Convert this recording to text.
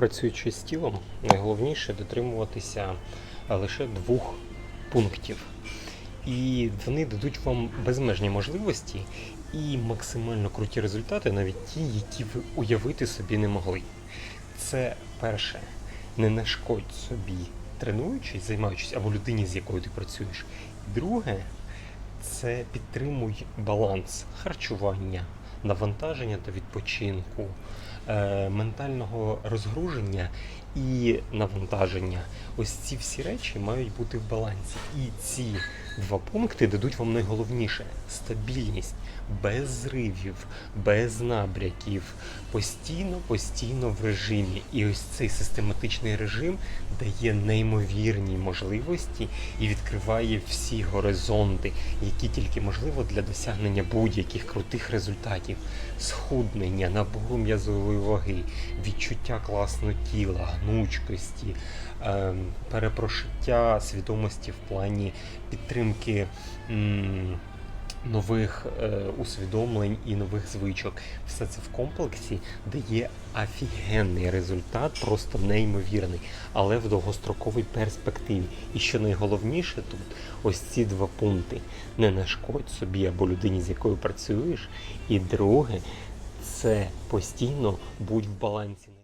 Працюючи з тілом, найголовніше дотримуватися лише двох пунктів. І вони дадуть вам безмежні можливості і максимально круті результати, навіть ті, які ви уявити собі не могли. Це перше, не нашкодь собі, тренуючись, займаючись або людині, з якою ти працюєш. Друге, це підтримуй баланс харчування, навантаження та відпочинку, е, ментального розгруження і навантаження. Ось ці всі речі мають бути в балансі. І ці два пункти дадуть вам найголовніше стабільність, без зривів, без набряків, постійно, постійно в режимі. І ось цей систематичний режим дає неймовірні можливості і відкриває всі горизонти, які тільки можливо для досягнення будь-яких крутих результатів, схуднення, набору м'язової ваги, відчуття класного тіла, гнучкості, ем, перепрошиття свідомості в плані підтримки. Нових е, усвідомлень і нових звичок. Все це в комплексі дає офігенний результат, просто неймовірний, але в довгостроковій перспективі. І що найголовніше тут, ось ці два пункти: не нашкодь собі або людині, з якою працюєш. І друге, це постійно будь в балансі.